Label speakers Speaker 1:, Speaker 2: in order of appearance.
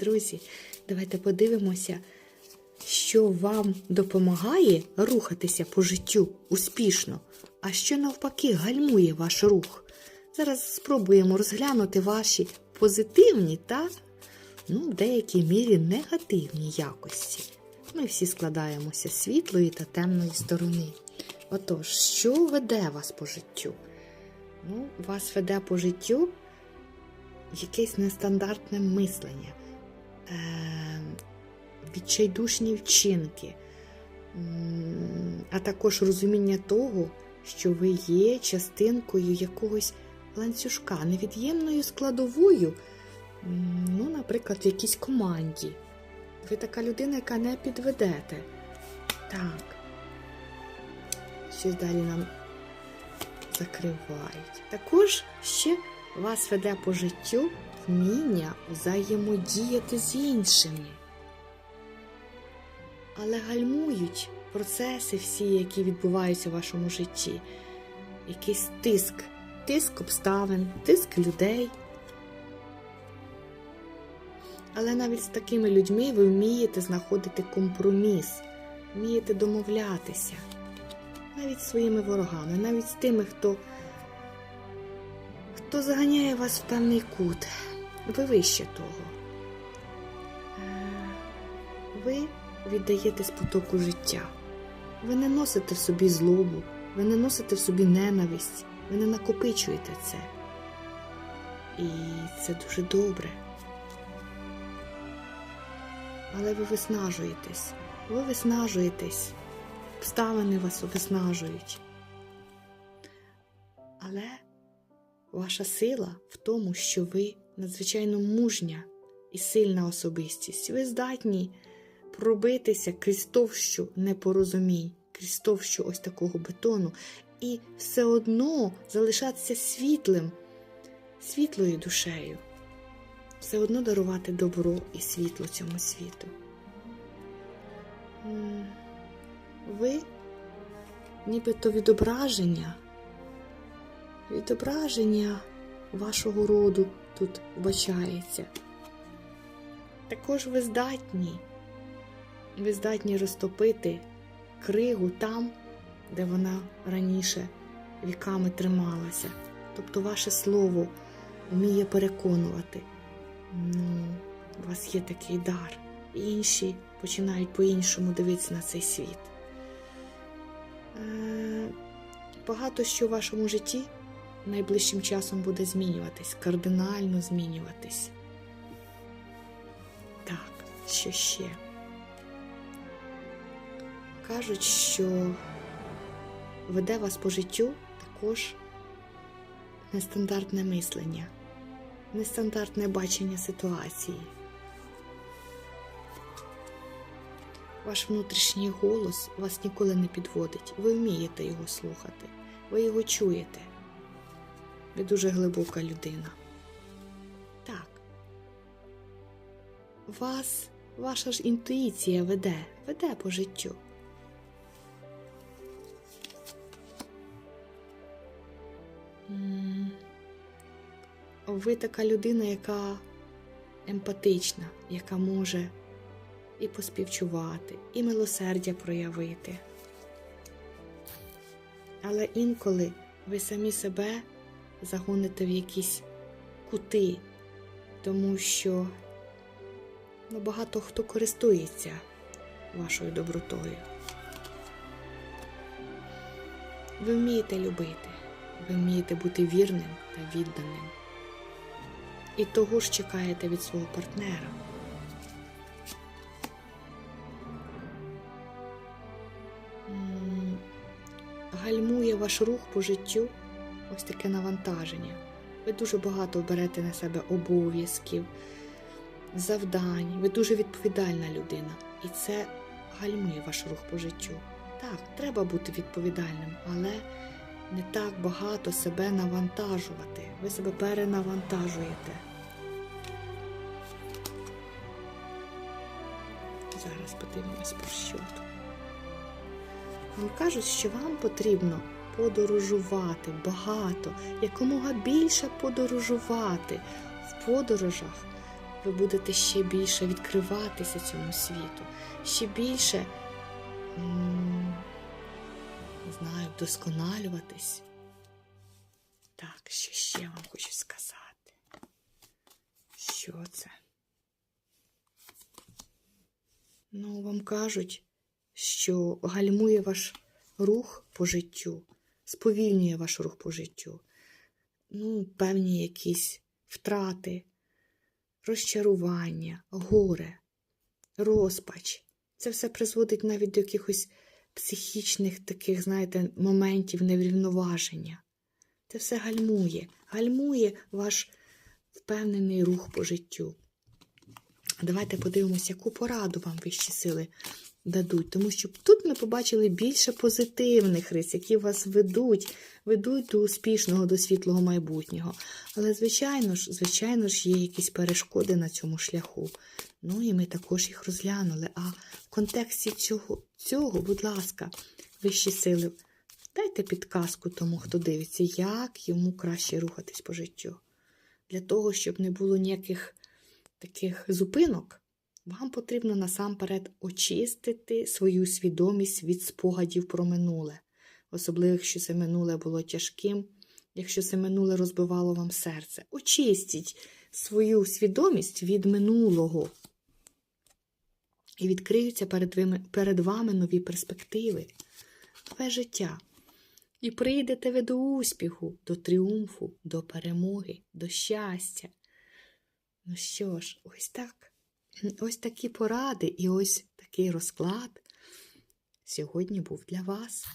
Speaker 1: Друзі, давайте подивимося, що вам допомагає рухатися по життю успішно, а що навпаки гальмує ваш рух. Зараз спробуємо розглянути ваші позитивні та ну, в деякій мірі негативні якості. Ми всі складаємося з світлої та темної сторони. Отож, що веде вас по життю? Ну, вас веде по життю якесь нестандартне мислення, відчайдушні вчинки, а також розуміння того, що ви є частинкою якогось ланцюжка, невід'ємною складовою, ну, наприклад, в якійсь команді. Ви така людина, яка не підведете. Так. Щось далі нам закривають. Також ще вас веде по життю вміння взаємодіяти з іншими. Але гальмують процеси всі, які відбуваються в вашому житті. Якийсь тиск, тиск обставин, тиск людей. Але навіть з такими людьми ви вмієте знаходити компроміс, вмієте домовлятися. Навіть з своїми ворогами, навіть з тими, хто хто заганяє вас в певний кут. Ви вище того. Е, Ви віддаєтесь потоку життя. Ви не носите в собі злобу, ви не носите в собі ненависть, ви не накопичуєте це. І це дуже добре. Але ви виснажуєтесь, ви виснажуєтесь, обставини вас виснажують. Але Ваша сила в тому, що ви надзвичайно мужня і сильна особистість. Ви здатні пробитися крізь товщу непорозумінь, крізь товщу ось такого бетону, і все одно залишатися світлим, світлою душею, все одно дарувати добро і світло цьому світу. Ви нібито відображення відображення вашого роду тут вбачається. Також ви здатні, ви здатні розтопити кригу там, де вона раніше віками трималася. Тобто ваше слово вміє переконувати. Ну, у вас є такий дар. Інші починають по-іншому дивитися на цей світ. Е, Багато що в вашому житті найближчим часом буде змінюватись, кардинально змінюватись. Так, що ще? Кажуть, що веде вас по життю також нестандартне мислення, нестандартне бачення ситуації. Ваш внутрішній голос вас ніколи не підводить. Ви вмієте його слухати, ви його чуєте. Ви дуже глибока людина. Так. Вас, ваша ж інтуїція веде, веде по життю. Ви така людина, яка емпатична, яка може і поспівчувати, і милосердя проявити. Але інколи ви самі себе загоните в якісь кути, тому що ну, багато хто користується вашою добротою. Ви вмієте любити, ви вмієте бути вірним та відданим. І того ж чекаєте від свого партнера. Гальмує ваш рух по життю ось таке навантаження. Ви дуже багато берете на себе обов'язків, завдань, ви дуже відповідальна людина. І це гальмує ваш рух по життю. Так, треба бути відповідальним, але не так багато себе навантажувати. Ви себе перенавантажуєте. Зараз подивимось про що. Вам кажуть, що вам потрібно подорожувати багато, якомога більше подорожувати. В подорожах ви будете ще більше відкриватися цьому світу, ще більше не знаю, вдосконалюватись. Так, що ще вам хочу сказати? Що це? Ну, вам кажуть, що гальмує ваш рух по життю, сповільнює ваш рух по життю. Ну, певні якісь втрати, розчарування, горе, розпач. Це все призводить навіть до якихось психічних таких, знаєте, моментів неврівноваження. Це все гальмує, гальмує ваш впевнений рух по життю. Давайте подивимося, яку пораду вам вищі сили дадуть, тому що тут ми побачили більше позитивних рис, які вас ведуть, ведуть до успішного, до світлого майбутнього. Але, звичайно ж, звичайно ж, є якісь перешкоди на цьому шляху. Ну і ми також їх розглянули. А в контексті цього, цього будь ласка, вищі сили, дайте підказку тому, хто дивиться, як йому краще рухатись по життю. Для того, щоб не було ніяких таких зупинок, вам потрібно насамперед очистити свою свідомість від спогадів про минуле, особливо, якщо це минуле було тяжким, якщо це минуле розбивало вам серце. Очистіть свою свідомість від минулого. І відкриються перед вами, перед вами нові перспективи, нове життя. І прийдете ви до успіху, до тріумфу, до перемоги, до щастя. Ну що ж, ось так. Ось такі поради і ось такий розклад сьогодні був для вас.